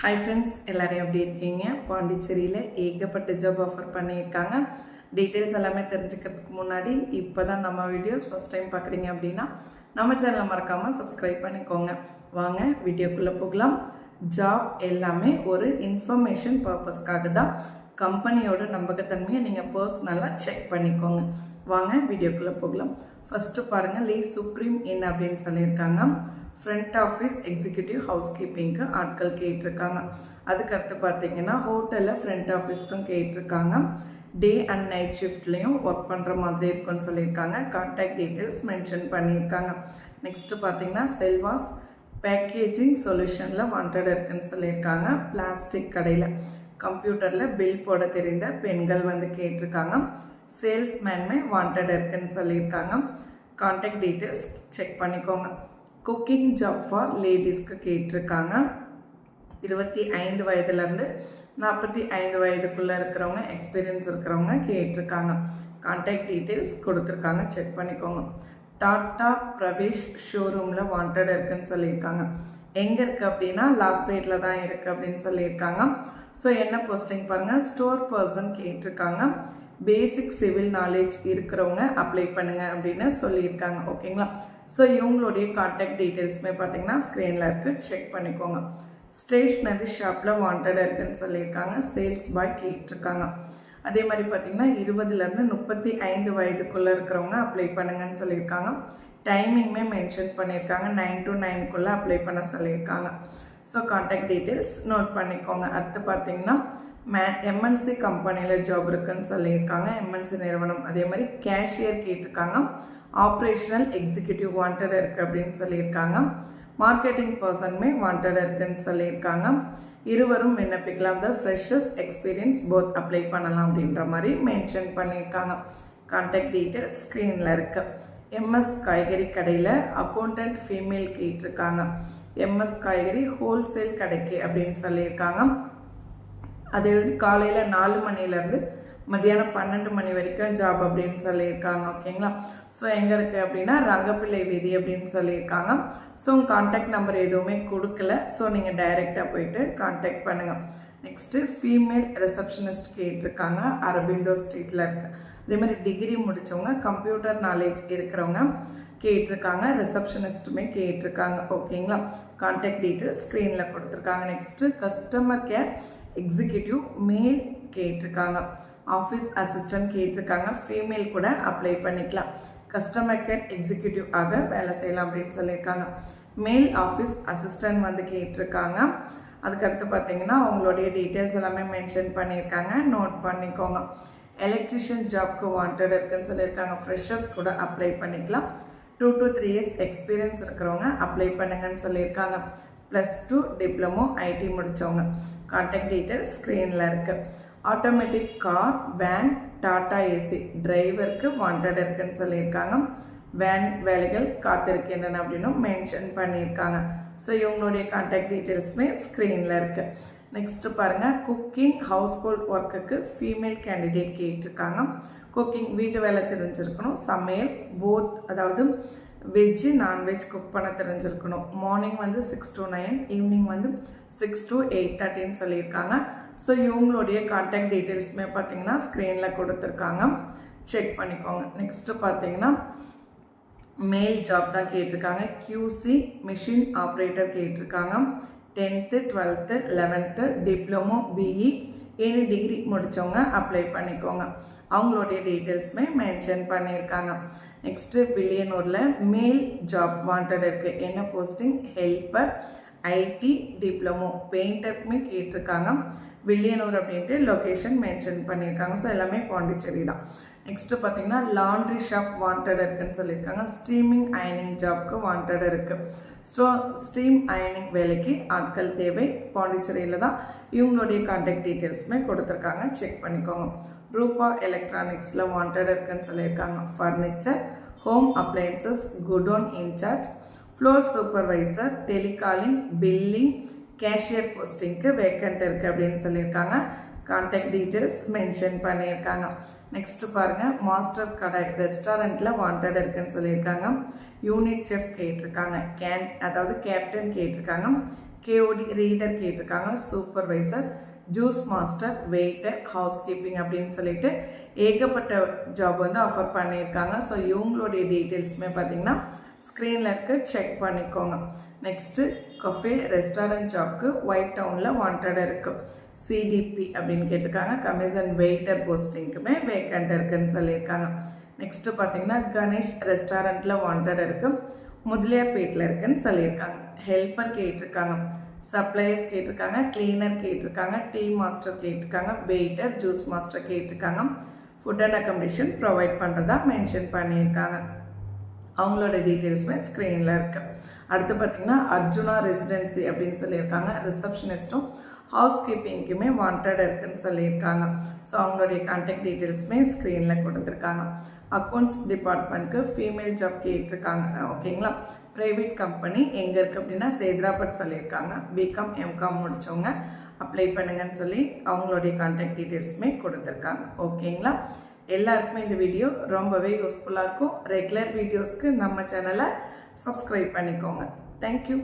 Hi friends எல்லோரும் எப்படி இருக்கீங்க? பாண்டிச்சேரியில் ஏகப்பட்ட ஜாப் ஆஃபர் பண்ணியிருக்காங்க. டீட்டெயில்ஸ் எல்லாமே தெரிஞ்சுக்கிறதுக்கு முன்னாடி இப்போ தான் நம்ம வீடியோஸ் ஃபஸ்ட் டைம் பார்க்குறீங்க அப்படின்னா நம்ம சேனலை மறக்காமல் சப்ஸ்கிரைப் பண்ணிக்கோங்க. வாங்க வீடியோக்குள்ளே போகலாம். ஜாப் எல்லாமே ஒரு இன்ஃபர்மேஷன் பர்பஸ்க்காக தான். கம்பெனியோட நம்பகத்தன்மையை நீங்கள் பர்சனலாக செக் பண்ணிக்கோங்க. வாங்க வீடியோக்குள்ளே போகலாம். ஃபஸ்ட்டு பாருங்கள் லீ சுப்ரீம் இன் அப்படின்னு சொல்லியிருக்காங்க. ஃப்ரண்ட் ஆஃபீஸ் எக்ஸிக்யூட்டிவ் ஹவுஸ் கீப்பிங்க்கு ஆட்கள் கேட்டிருக்காங்க. அதுக்கடுத்து பார்த்தீங்கன்னா ஹோட்டலில் ஃப்ரண்ட் ஆஃபீஸ்க்கும் கேட்டிருக்காங்க. டே அண்ட் நைட் ஷிஃப்ட்லேயும் ஒர்க் பண்ணுற மாதிரி இருக்கும்னு சொல்லியிருக்காங்க. கான்டாக்ட் டீட்டெயில்ஸ் மென்ஷன் பண்ணியிருக்காங்க. நெக்ஸ்ட்டு பார்த்தீங்கன்னா செல்வாஸ் பேக்கேஜிங் சொல்யூஷனில் வாண்டட் இருக்குன்னு சொல்லியிருக்காங்க. பிளாஸ்டிக் கடையில். கம்ப்யூட்டரில் பில் போட தெரிந்த பெண்கள் வந்து கேட்டிருக்காங்க. சேல்ஸ்மேனுமே வாண்டட் இருக்குன்னு சொல்லியிருக்காங்க. கான்டாக்ட் டீட்டெயில்ஸ் செக் பண்ணிக்கோங்க. குக்கிங் ஜாப் ஃபார் லேடிஸ்க்கு கேட்டிருக்காங்க. இருபத்தி ஐந்து வயதுலேருந்து நாற்பத்தி ஐந்து வயதுக்குள்ளே இருக்கிறவங்க எக்ஸ்பீரியன்ஸ் இருக்கிறவங்க கேட்டிருக்காங்க. கான்டாக்ட் டீட்டெயில்ஸ் கொடுத்துருக்காங்க. செக் பண்ணிக்கோங்க. டாட்டா பிரவேஷ் ஷோரூமில் வாண்டட் இருக்குன்னு சொல்லியிருக்காங்க. எங்கே இருக்குது அப்படின்னா லாஸ்ட் பேட்டில் தான் இருக்குது அப்படின்னு சொல்லியிருக்காங்க. ஸோ என்ன போஸ்டிங் பாருங்கள் ஸ்டோர் பர்சன் கேட்டிருக்காங்க. பேசிக் சிவில் நாலேஜ் இருக்கிறவங்க அப்ளை பண்ணுங்க அப்படின்னு சொல்லியிருக்காங்க ஓகேங்களா ஸோ இவங்களுடைய கான்டாக்ட் டீட்டெயில்ஸுமே பார்த்தீங்கன்னா ஸ்க்ரீனில் இருக்குது செக் பண்ணிக்கோங்க. ஸ்டேஷ்னரி ஷாப்பில் வாண்டடாக இருக்குன்னு சொல்லியிருக்காங்க. சேல்ஸ் பாய் கேட்டிருக்காங்க. அதே மாதிரி பார்த்திங்கன்னா இருபதுலேருந்து முப்பத்தி ஐந்து வயதுக்குள்ளே இருக்கிறவங்க அப்ளை பண்ணுங்கன்னு சொல்லியிருக்காங்க. டைமிங்குமே மென்ஷன் பண்ணியிருக்காங்க. நைன் டு நைனுக்குள்ளே அப்ளை பண்ண சொல்லியிருக்காங்க. ஸோ காண்டாக்ட் டீட்டெயில்ஸ் நோட் பண்ணிக்கோங்க. அடுத்து பார்த்தீங்கன்னா மே எம்என்சி கம்பெனியில் ஜாப் இருக்குன்னு சொல்லியிருக்காங்க. எம்என்சி நிறுவனம். அதே மாதிரி கேஷியர் கேட்டிருக்காங்க. ஆப்ரேஷனல் எக்ஸிக்யூட்டிவ் வாண்டட் இருக்குது அப்படின்னு சொல்லியிருக்காங்க. மார்க்கெட்டிங் பர்சனுமே வாண்டட் இருக்குன்னு சொல்லியிருக்காங்க. இருவரும் விண்ணப்பிக்கலாம். The freshers experience both apply பண்ணலாம் அப்படின்ற மாதிரி மென்ஷன் பண்ணியிருக்காங்க. கான்டாக்ட் டீட்டெயில்ஸ் ஸ்க்ரீனில் இருக்குது எம்எஸ் காய்கறி கடையில் அக்கௌண்டன்ட் ஃபீமேல் கேட்டிருக்காங்க. எம்எஸ் காய்கறி ஹோல்சேல் கடைக்கு அப்படின்னு சொல்லியிருக்காங்க. அதே காலையில் நாலு மணிலேருந்து மத்தியானம் பன்னெண்டு மணி வரைக்கும் ஜாப் அப்படின்னு சொல்லியிருக்காங்க ஓகேங்களா? ஸோ எங்கே இருக்குது அப்படின்னா ரங்கப்பிள்ளை வீதி அப்படின்னு சொல்லியிருக்காங்க. ஸோ உங்கள் கான்டாக்ட் நம்பர் எதுவுமே கொடுக்கல. ஸோ நீங்கள் டைரெக்டாக போயிட்டு கான்டாக்ட் பண்ணுங்கள் நெக்ஸ்ட்டு ஃபீமேல் ரிசப்ஷனிஸ்ட் கேட்டிருக்காங்க அரபிண்டோ ஸ்ட்ரீட்டில் இருக்குது அதே மாதிரி டிகிரி முடித்தவங்க கம்ப்யூட்டர் நாலேஜ் இருக்கிறவங்க. கேட்டிருக்காங்க. ரிசப்ஷனிஸ்ட்டுமே கேட்டிருக்காங்க. ஓகேங்களா கான்டாக்ட் டீட்டெயில் ஸ்க்ரீனில் கொடுத்துருக்காங்க. Next customer care executive male கேட்டிருக்காங்க. ஆஃபீஸ் அசிஸ்டன்ட் கேட்டிருக்காங்க. ஃபீமேல் கூட அப்ளை பண்ணிக்கலாம். கஸ்டமர் கேர் எக்ஸிக்யூட்டிவ் ஆக வேலை செய்யலாம் அப்படின்னு சொல்லியிருக்காங்க. மேல் ஆஃபீஸ் அசிஸ்டன்ட் வந்து கேட்டிருக்காங்க. அதுக்கடுத்து பார்த்தீங்கன்னா அவங்களுடைய டீட்டெயில்ஸ் எல்லாமே மென்ஷன் பண்ணியிருக்காங்க. நோட் பண்ணிக்கோங்க. எலக்ட்ரிஷியன் ஜாப்க்கு வாண்டட் இருக்குன்னு சொல்லியிருக்காங்க. ஃப்ரெஷர்ஸ் கூட அப்ளை பண்ணிக்கலாம். Two to three years experience இருக்கிறவங்க அப்ளை பண்ணுங்கன்னு சொல்லியிருக்காங்க. ப்ளஸ் டூ டிப்ளமோ ஐடி முடித்தவங்க கான்டாக்ட் டீட்டெயில்ஸ் ஸ்க்ரீனில் இருக்குது automatic car van Tata AC டிரைவருக்கு வாண்டட் இருக்குன்னு சொல்லியிருக்காங்க. வேன் வேலைகள் காத்திருக்கின்றன அப்படின்னு மென்ஷன் பண்ணியிருக்காங்க. ஸோ இவங்களுடைய கான்டாக்ட் டீட்டெயில்ஸுமே ஸ்க்ரீனில் இருக்குது நெக்ஸ்ட்டு பாருங்கள் குக்கிங் ஹவுஸ் ஹோல்ட் ஒர்க்குக்கு ஃபீமேல் கேண்டிடேட் கேட்டிருக்காங்க. குக்கிங் வீட்டு வேலை தெரிஞ்சிருக்கணும். சமையல் போத் அதாவது வெஜ்ஜு நான்வெஜ் குக் பண்ண தெரிஞ்சிருக்கணும். மார்னிங் வந்து சிக்ஸ் டு நைன் ஈவினிங் வந்து சிக்ஸ் டு எயிட் தேர்ட்டின்னு சொல்லியிருக்காங்க. ஸோ இவங்களுடைய கான்டாக்ட் டீட்டெயில்ஸுமே பார்த்தீங்கன்னா ஸ்க்ரீனில் கொடுத்துருக்காங்க. செக் பண்ணிக்கோங்க. நெக்ஸ்ட்டு பார்த்தீங்கன்னா மெயில் ஜாப் தான் கேட்டிருக்காங்க. கியூசி மிஷின் ஆப்ரேட்டர் கேட்டிருக்காங்க. Tenth twelfth eleventh diploma BE any degree முடித்தவங்க அப்ளை பண்ணிக்கோங்க. அவங்களுடைய டீட்டெயில்ஸுமே மென்ஷன் பண்ணியிருக்காங்க. நெக்ஸ்ட்டு வில்லியனூரில் மேல் ஜாப் வாண்டட் இருக்குது என்ன போஸ்டிங் ஹெல்ப்பர் ஐடி டிப்ளமோ பெயிண்டருக்குமே கேட்டிருக்காங்க. வில்லியனூர் அப்படின்ட்டு லொக்கேஷன் மென்ஷன் பண்ணியிருக்காங்க. ஸோ எல்லாமே பாண்டிச்சேரி தான். நெக்ஸ்ட்டு பார்த்தீங்கன்னா லாண்ட்ரி ஷாப் வாண்டட் இருக்குன்னு சொல்லியிருக்காங்க. ஸ்ட்ரீமிங் அயனிங் ஜாப்க்கு வாண்டட் இருக்குது ஸோ ஸ்ட்ரீம் அயனிங் வேலைக்கு ஆட்கள் தேவை. பாண்டிச்சேரியில் தான் இவங்களுடைய கான்டாக்ட் டீட்டெயில்ஸுமே கொடுத்துருக்காங்க. செக் பண்ணிக்கோங்க. ரூபா எலக்ட்ரானிக்ஸில் வாண்டட் இருக்குன்னு சொல்லியிருக்காங்க. Furniture home appliances godown incharge floor supervisor telecalling billing cashier போஸ்டிங்க்கு vacant இருக்குது அப்படின்னு சொல்லியிருக்காங்க. கான்டாக்ட் டீட்டெயில்ஸ் மென்ஷன் பண்ணியிருக்காங்க. நெக்ஸ்ட் பாருங்கள் மாஸ்டர் கடை ரெஸ்டாரண்ட்டில் வாண்டட் இருக்குன்னு சொல்லியிருக்காங்க. யூனிட் செஃப் கேட்டிருக்காங்க. கேன் அதாவது கேப்டன் கேட்டிருக்காங்க. கேஓடி ரீடர் கேட்டிருக்காங்க. Supervisor juice master waiter house keeping அப்படின்னு சொல்லிட்டு ஏகப்பட்ட ஜாப் வந்து ஆஃபர் பண்ணியிருக்காங்க. ஸோ இவங்களுடைய டீட்டெயில்ஸுமே பார்த்தீங்கன்னா ஸ்க்ரீனில் இருக்க. செக் பண்ணிக்கோங்க. நெக்ஸ்ட்டு கஃபே ரெஸ்டாரண்ட் ஜாப்க்கு ஒயிட் டவுனில் வாண்டடாக இருக்குது சிடிபி அப்படின்னு கேட்டிருக்காங்க. கமிஷன் வெயிட்டர் போஸ்டிங்க்குமே வேக்கண்ட் இருக்குன்னு சொல்லியிருக்காங்க. நெக்ஸ்ட்டு பார்த்தீங்கன்னா கணேஷ் ரெஸ்டாரண்ட்டில் வாண்டட் இருக்குது முதலியார்பேட்டில் இருக்குன்னு சொல்லியிருக்காங்க. ஹெல்ப்பர் கேட்டிருக்காங்க. சப்ளையர்ஸ் கேட்டிருக்காங்க. கிளீனர் கேட்டிருக்காங்க. டீ மாஸ்டர் கேட்டிருக்காங்க. வெயிட்டர் ஜூஸ் மாஸ்டர் கேட்டிருக்காங்க. ஃபுட் அண்ட் அக்கமடேஷன் ப்ரொவைட் பண்ணுறதா மென்ஷன் பண்ணியிருக்காங்க. அவங்களோட டீட்டெயில்ஸுமே ஸ்க்ரீனில் இருக்கு. அடுத்து பார்த்தீங்கன்னா அர்ஜுனா ரெசிடென்சி அப்படின்னு சொல்லியிருக்காங்க. ரிசப்ஷனிஸ்ட்டும் ஹவுஸ் கீப்பிங்க்குமே வாண்டட் இருக்குன்னு சொல்லியிருக்காங்க. ஸோ அவங்களுடைய கான்டாக்ட் டீட்டெயில்ஸுமே ஸ்க்ரீனில் கொடுத்துருக்காங்க. அக்கௌண்ட்ஸ் டிபார்ட்மெண்ட்க்கு ஃபீமேல் ஜாப் கேட்டிருக்காங்க. ஓகேங்களா ப்ரைவேட் கம்பெனி எங்கே இருக்குது அப்படின்னா சேத்ராபட் சொல்லியிருக்காங்க. பிகாம் எம்காம் முடித்தவங்க அப்ளை பண்ணுங்கன்னு சொல்லி அவங்களுடைய கான்டாக்ட் டீட்டெயில்ஸுமே கொடுத்துருக்காங்க. ஓகேங்களா எல்லாருக்குமே இந்த வீடியோ ரொம்பவே யூஸ்ஃபுல்லாக இருக்கும். ரெகுலர் வீடியோஸ்க்கு நம்ம சேனலை சப்ஸ்கிரைப் பண்ணிக்கோங்க. தேங்க்யூ